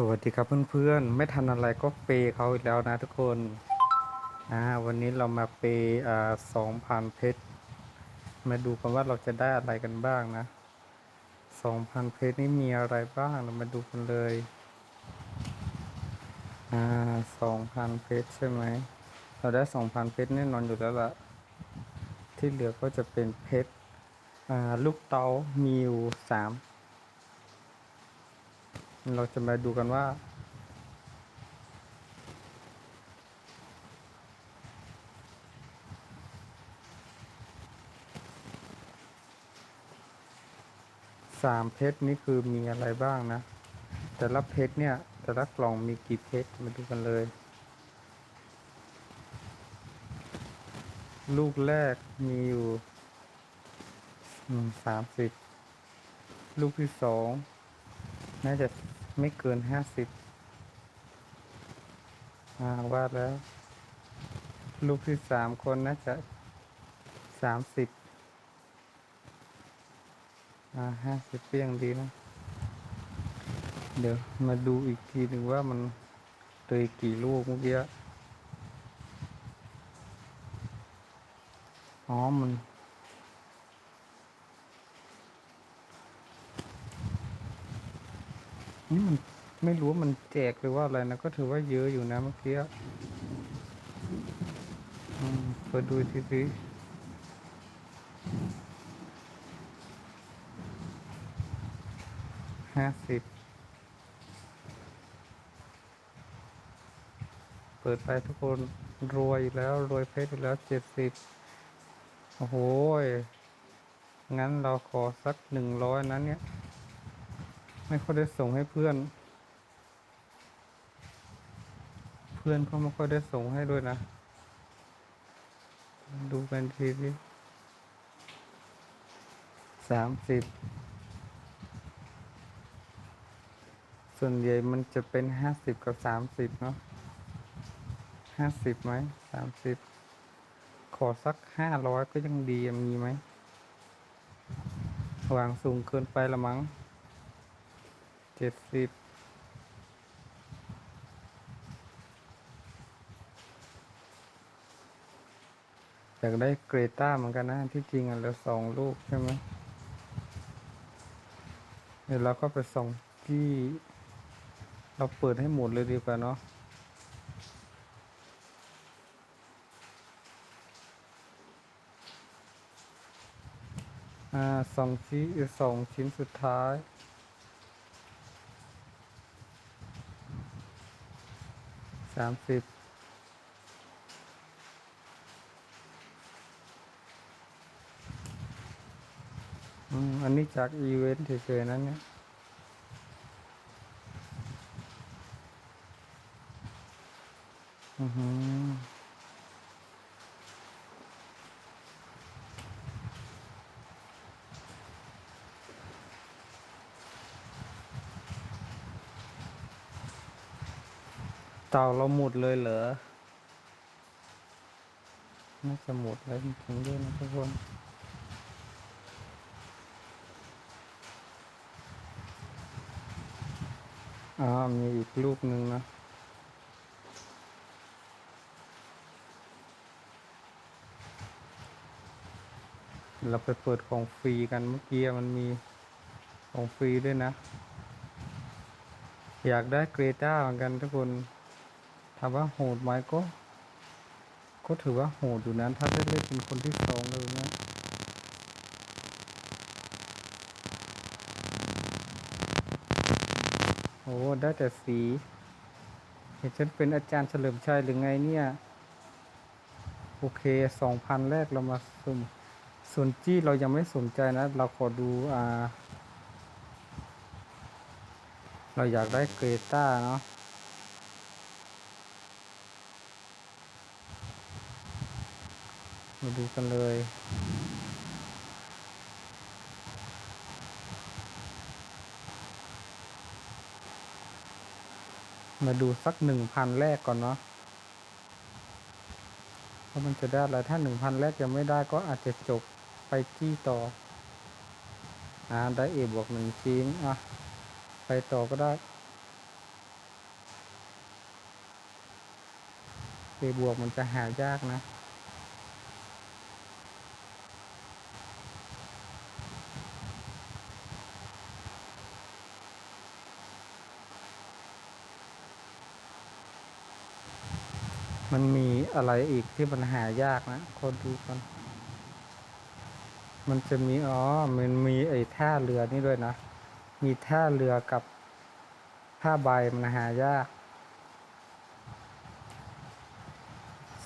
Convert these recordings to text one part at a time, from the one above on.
สวัสดีครับเพื่อนๆ ไม่ทันอะไรก็เปย์เขาอีกแล้วนะทุกคนอ่าวันนี้เรามาเปย์อ่าสองพันเพชร มาดูกันว่าเราจะได้อะไรกันบ้างนะสองพันเพชรนี่มีอะไรบ้างเรามาดูกันเลยอ่าสองพันเพชรใช่ไหม เราได้สองพันเพชรแน่นอนอยู่แล้วล่ะที่เหลือก็จะเป็นเพชรอ่าลูกเตามีอยู่สาม เราจะมาดูกันว่า สามเพชรนี่คือมีอะไรบ้างนะ แต่ละเพชรเนี่ย แต่ละกล่องมีกี่เพชรมาดูกันเลย ลูกแรกมีอยู่สามสิบลูกที่สองน่าจะ ไม่เกินห้าสิบอ่าวาดแล้ว ลูกที่สามคนน่าจะสามสิบอ่าห้าสิบเปี้ยงดีนะ เดี๋ยวมาดูอีกทีหนึ่งว่ามันเลยกี่ลูกเมื่อกี้อ๋อ มัน นี่มันไม่รู้ว่ามันแจกหรือว่าอะไรนะ ก็ถือว่าเยอะอยู่นะเมื่อกี้อืมเปิดดูทีสิห้าสิบเปิดไปทุกคนรวยแล้ว รวยเพชรแล้วเจ็ดสิบโอ้โหงั้นเราขอสักหนึ่งร้อยนั้นเนี่ย ไม่ค่อยได้ส่งให้เพื่อน เพื่อนเขาไม่ค่อยได้ส่งให้ด้วยนะ ดูกันทีสิสามสิบส่วนใหญ่มันจะเป็นห้าสิบกับสามสิบเนาะห้าสิบไหมสามสิบขอสักห้าร้อยก็ยังดีมีไหมวางสูงเกินไปละมั้ง เจ็ดสิบอยากได้เกรต้าเหมือนกันนะ ที่จริงอะเหลือสองลูกใช่ไหมเดี๋ยวเราก็ไปส่งที่ เราเปิดให้หมดเลยดีกว่าเนาะอ่าสองชิ้นสองชิ้นสุดท้าย สามสิบอันนี้จากอีเวนต์เฉยๆนั้นเนี่ยอือหือ เต่าเราหมดเลยเหรอ น่าจะหมดแล้วจริงๆด้วยนะทุกคนอ่ามีอีกลูกหนึ่งนะ เราไปเปิดของฟรีกันเมื่อกี้มันมีของฟรีด้วยนะ อยากได้เกรต้าเหมือนกันทุกคน ถามว่าโหดไหมก็ ก็ถือว่าโหดอยู่นะถ้าได้เล่นเป็นคนที่สองเลยนะโอ้ได้แต่สีเห็นฉันเป็นอาจารย์เฉลิมชัยหรือไงเนี่ย โอเคสองพันแรกเรามาสุ่มส่วนจี้เรายังไม่สนใจนะ เราขอดูอ่า เราอยากได้เกรต้าเนาะ มาดูกันเลย มาดูสักหนึ่งพันแรกก่อนเนาะว่ามันจะได้แล้วถ้าหนึ่งพันแรกยังไม่ได้ก็อาจจะจบไปจี้ต่อ อ่า ได้เอบวกหนึ่งชิ้นอะ ไปต่อก็ได้เอบวกมันจะหายากนะ มันมีอะไรอีกที่มันหายากนะคนดูกันมันจะมีอ๋อมันมีไอ้ท่าเรือนี่ด้วยนะ มีท่าเรือกับผ้าใบมันหายาก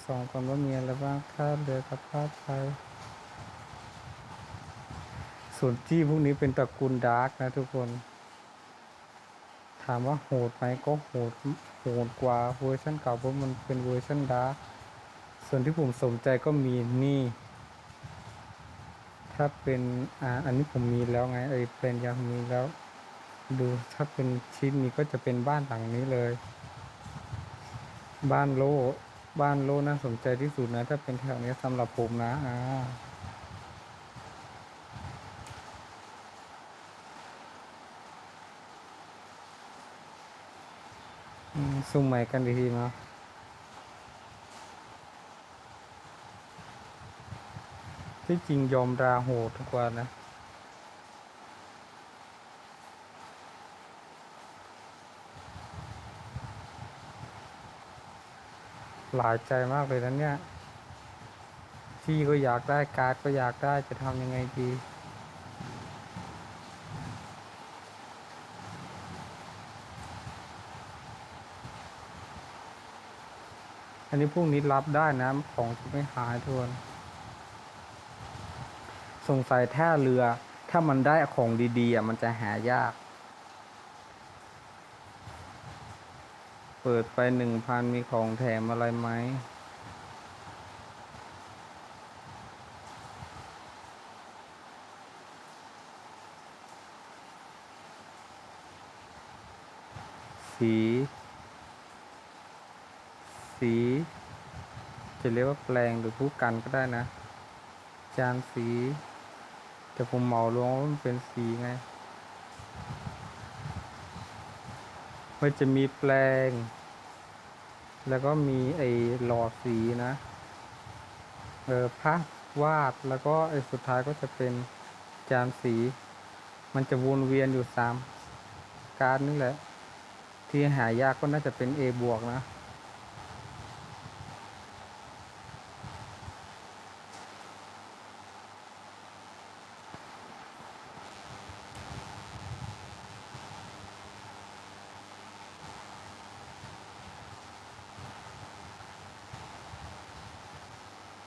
สองคนว่ามีอะไรบ้างท่าเรือกับผ้าใบส่วนที่พวกนี้เป็นตระกูลดาร์กนะทุกคน ถามว่าโหดไหมก็โหดโหดกว่าเวอร์ชันเก่าเพราะมันเป็นเวอร์ชันดาร์ส่วนที่ผมสนใจก็มีนี่ ถ้าเป็นอ่าอันนี้ผมมีแล้วไงเอ้ยเป็นยังมีแล้ว ดูถ้าเป็นชิ้นนี้ก็จะเป็นบ้านหลังนี้เลย บ้านโลบ้านโลน่าสนใจที่สุดนะ ถ้าเป็นแถวนี้สำหรับผมนะอ่า ซูมใหม่กันดีทีเนาะที่จริงยอมราโหดทุกวันนะหลายใจมากเลยนะเนี่ย ที่ก็อยากได้การ์ดก็อยากได้จะทำยังไงดี อันนี้พวกนี้รับได้นะของจะไม่หายทวน สงสัยแท่เรือ ถ้ามันได้ของดีๆมันจะหายาก เปิดไปหนึ่งพันมีของแถมอะไรไหมสี สี จะเรียกว่าแปลงหรือผู้กันก็ได้นะ จานสี แต่ผมเหมารวมว่ามันเป็นสีไง มันจะมีแปลง แล้วก็มีไอ้หลอดสีนะ เออภาพวาดแล้วก็ไอ้สุดท้ายก็จะเป็นจานสี มันจะวนเวียนอยู่สามการนี่แหละ ที่หายากก็น่าจะเป็น A บวกนะ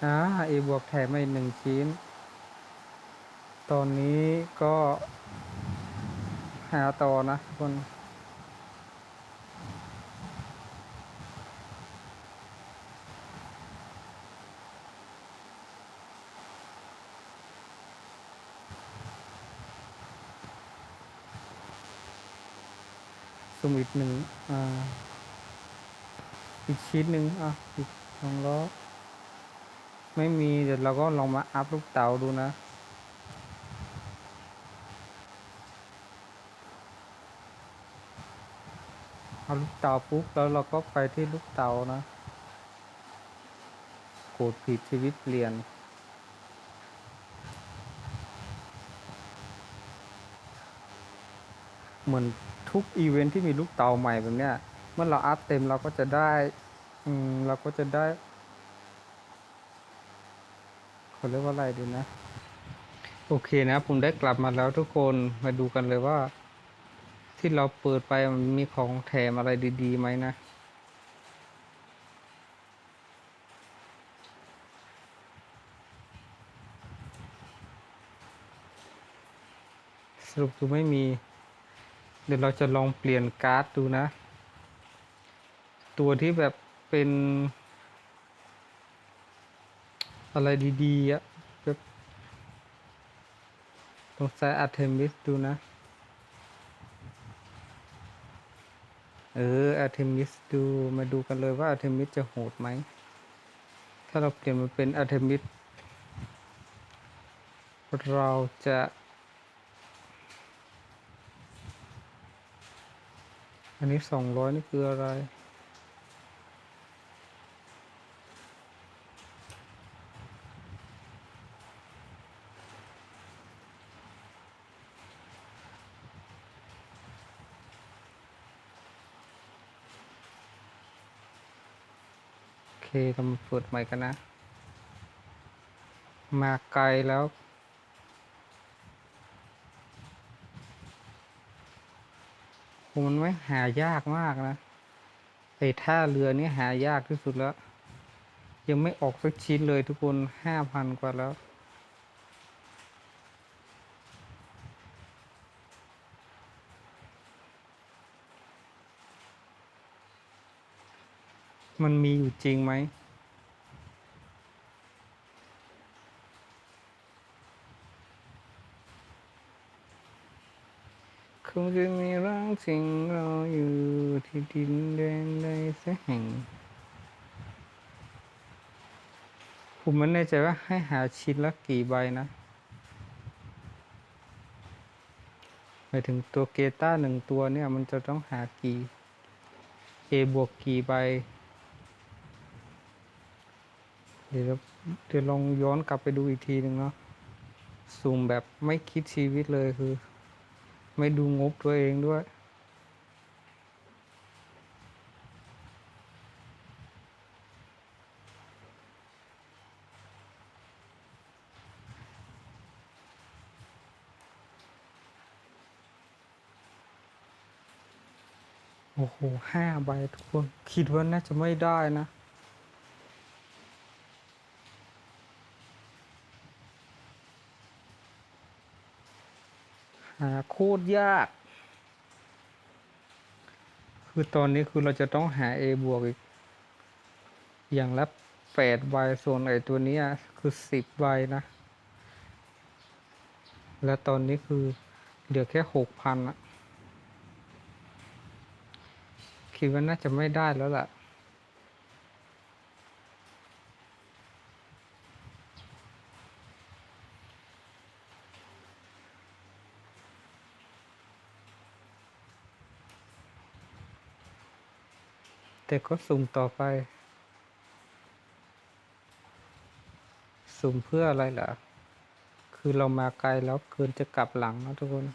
อ่า A บวกแถมมาอีกหนึ่งชิ้น ตอนนี้ก็หาต่อนะคนสมุดหนึ่งอ่า อีกชิ้นหนึ่งอะอีกสองล้อ ไม่มีเดี๋ยวเราก็ลองมาอัพลูกเต๋าดูนะ เอาลูกเต๋าปุ๊บแล้วเราก็ไปที่ลูกเต๋านะโกดผิดชีวิตเปลี่ยนเหมือนทุกอีเวนท์ที่มีลูกเต๋าใหม่แบบเนี้ย เมื่อเราอัพเต็มเราก็จะได้ อืมเราก็จะได้ เขาเรียกว่าอะไรดีนะ โอเคนะผมได้กลับมาแล้วทุกคนมาดูกันเลยว่า ที่เราเปิดไปมันมีของแถมอะไรดีๆไหมนะสรุปคือไม่มี เดี๋ยวเราจะลองเปลี่ยนการ์ดดูนะ ตัวที่แบบเป็น อะไรดีๆอะแบบลองใส่อาร์เทมิสดูนะ เอออาร์เทมิสดูมาดูกันเลยว่าอาร์เทมิสจะโหดไหม ถ้าเราเปลี่ยนมาเป็นอาร์เทมิสเราจะอันนี้สองร้อยนี่คืออะไร เรามาเปิดใหม่กันนะ มาไกลแล้วโหมันไม่หายากมากนะไอ้ท่าเรือนี่หายากที่สุดแล้ว ยังไม่ออกสักชิ้นเลยทุกคนห้าพันกว่าแล้ว มันมีอยู่จริงไหม คงจะมีร่างจริงรออยู่ที่ดินแดนใดสักแห่ง ผมไม่แน่ใจว่าให้หาชิ้นละกี่ใบนะหมายถึงตัวเกต้าหนึ่งตัวเนี่ย มันจะต้องหากี่ A บวกกี่ใบ เดี๋ยวเราเดี๋ยวลองย้อนกลับไปดูอีกทีหนึ่งเนาะซูมแบบไม่คิดชีวิตเลยคือ ไม่ดูงบตัวเองด้วย โอ้โหห้าใบทุกคน คิดว่าน่าจะไม่ได้นะาโคตรยาก คือตอนนี้คือเราจะต้องหา A บวกอีก อย่างละแปดใบส่วนไอ้ตัวนี้คือสิบใบนะ และตอนนี้คือเหลือแค่หกพันอะคิดว่าน่าจะไม่ได้แล้วล่ะ แต่ก็สุ่มต่อไป สุ่มเพื่ออะไรล่ะ คือเรามาไกลแล้วเกินจะกลับหลังนะทุกคน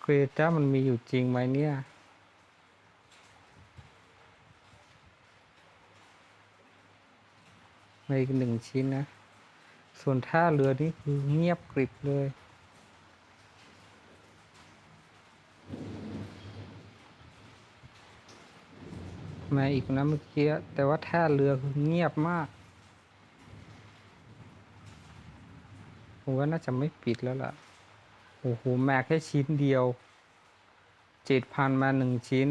เกรต้ามันมีอยู่จริงไหมเนี่ยในอีกหนึ่งชิ้นนะ ส่วนท่าเรือนี่คือเงียบกริบเลย มาอีกนะเมื่อกี้แต่ว่าท่าเรือคือเงียบมาก ผมว่าน่าจะไม่ปิดแล้วล่ะ โอ้โห แมาแค่ชิ้นเดียวเจ็ดพันมาหนึ่งชิ้น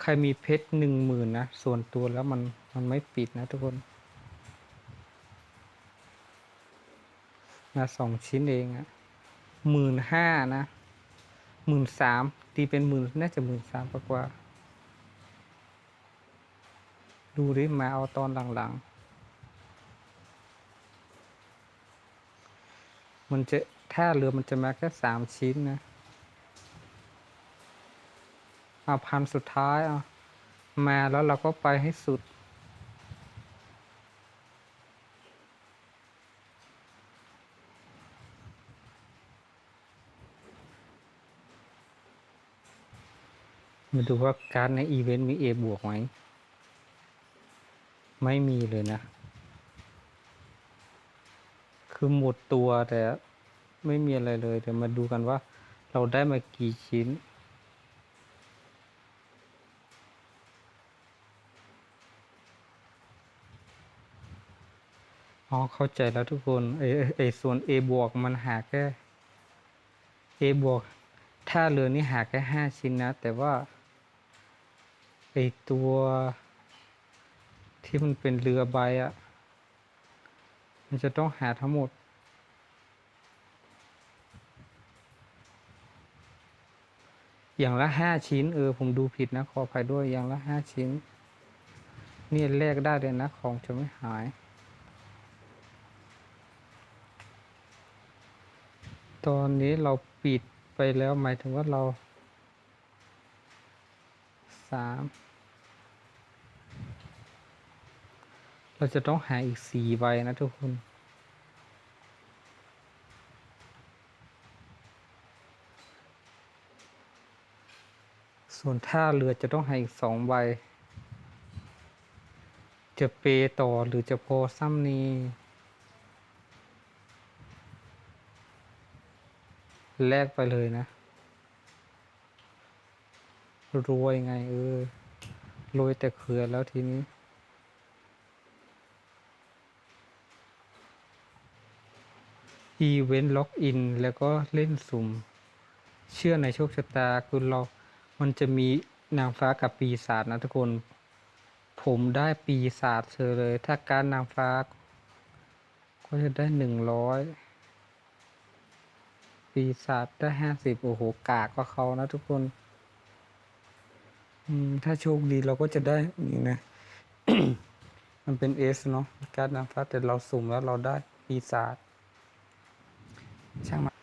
ใครมีเพชรหนึ่งหมื่นนะ ส่วนตัวแล้วมันมันไม่ปิดนะทุกคน มาสองชิ้นเองอะหมื่นห้านะหมื่นสาม ตีเป็นหมื่นน่าจะหมื่นสามกว่า ดูดิมาเอาตอนหลังๆ มันจะถ้าเรือมันจะมาแค่สามชิ้นนะเอาพันสุดท้ายเอามาแล้วเราก็ไปให้สุด มาดูว่าการดในอีเวนต์มี A บวกไหม ไม่มีเลยนะ คือหมดตัวแต่ไม่มีอะไรเลย เดี๋ยวมาดูกันว่าเราได้มากี่ชิ้น อ๋อ เข้าใจแล้วทุกคนไอไอ้ไอส่วน A บวกมันหาแค่ A บวก ถ้าเรือนี่หาแค่ห้าชิ้นนะ แต่ว่า ไอตัวที่มันเป็นเรือใบอะมันจะต้องหาทั้งหมด อย่างละห้าชิ้น เออ ผมดูผิดนะ ขออภัยด้วยอย่างละห้าชิ้น นี่แลกได้เลยนะ ของจะไม่หาย ตอนนี้เราปิดไปแล้วหมายถึงว่าเราสาม เราจะต้องหาอีกสี่ใบนะทุกคน ส่วนท่าเรือจะต้องให้อีกสองใบ จะเปต่อหรือจะพอซ้ำนี้ แลกไปเลยนะ รวยไงเออรวยแต่เขือแล้วทีนี้ อีเวนต์ล็อกอินแล้วก็เล่นสุ่ม เชื่อในโชคชะตาคือเรา มันจะมีนางฟ้ากับปีศาจนะทุกคน ผมได้ปีศาจเฉยเลย ถ้าการนางฟ้า ก็จะได้หนึ่งร้อยปีศาจได้ห้าสิบโอ้โห กากก็เขานะทุกคนถ้าโชคดีเราก็จะได้นี่นะ มันเป็นเอสเนาะการนางฟ้าแต่เราสุ่มแล้วเราได้ปีศาจ ช่างมัน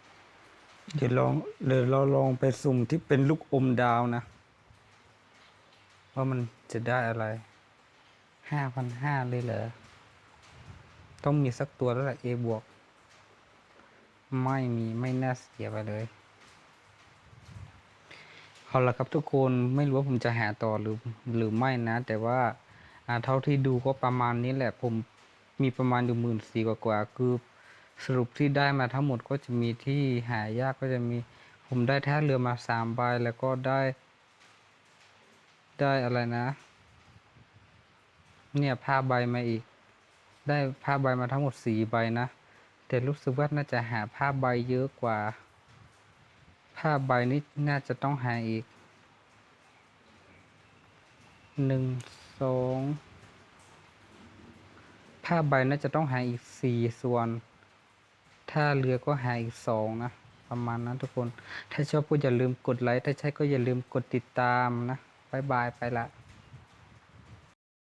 เดี๋ยวลองเดี๋ยวเราลองไปสุ่มที่เป็นลูกอมดาวนะ ว่ามันจะได้อะไรห้าพันห้าเลยเหรอ ต้องมีสักตัวแล้วแหละ A บวก ไม่มีไม่น่าเสียไปเลยเอาละครับทุกคนไม่รู้ว่าผมจะหาต่อหรือหรือไม่นะ แต่ว่าเท่าที่ดูก็ประมาณนี้แหละผมมีประมาณอยู่หมื่นสี่กว่าคือ สรุปที่ได้มาทั้งหมดก็จะมีที่หายากก็จะมี ผมได้แท้เรือมาสามใบแล้วก็ได้ ได้อะไรนะ เนี่ยผ้าใบมาอีก ได้ผ้าใบมาทั้งหมดสี่ใบนะ แต่รู้สึกว่าน่าจะหาผ้าใบเยอะกว่า ผ้าใบนี้น่าจะต้องหาอีกหนึ่งสองผ้าใบน่าจะต้องหาอีกสี่ส่วน ถ้าเรือก็หาอีกสองนะ ประมาณนั้นทุกคน ถ้าชอบก็อย่าลืมกดไลค์ ถ้าใช่ก็อย่าลืมกดติดตามนะบายบายไปละ